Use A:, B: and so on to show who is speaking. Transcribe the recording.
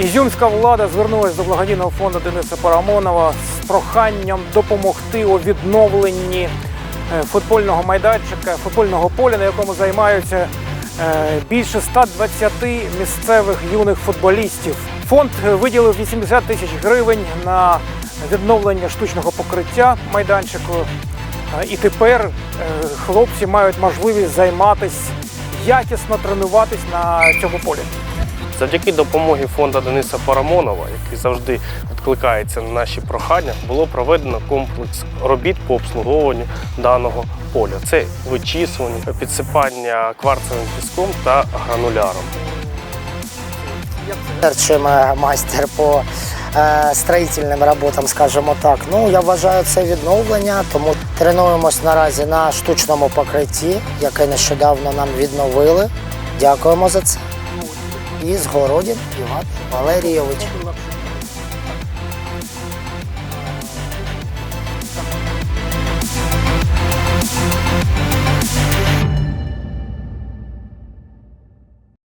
A: Ізюмська влада звернулася до благодійного фонду Дениса Парамонова з проханням допомогти у відновленні е, футбольного майданчика, футбольного поля, на якому займаються е, більше 120 місцевих юних футболістів. Фонд е, виділив 80 тисяч гривень на відновлення штучного покриття майданчику. І тепер хлопці мають можливість займатися якісно тренуватись на цьому полі.
B: Завдяки допомогі фонду Дениса Парамонова, який завжди відкликається на наші прохання, було проведено комплекс робіт по обслуговуванню даного поля. Це вичісування, підсипання кварцевим піском та грануляром.
C: Чим майстер по е, строїтельним роботам, скажімо так. Ну я вважаю це відновлення, тому тренуємось наразі на штучному покритті, яке нещодавно нам відновили. Дякуємо за це. І Згородін Іван Валерійович.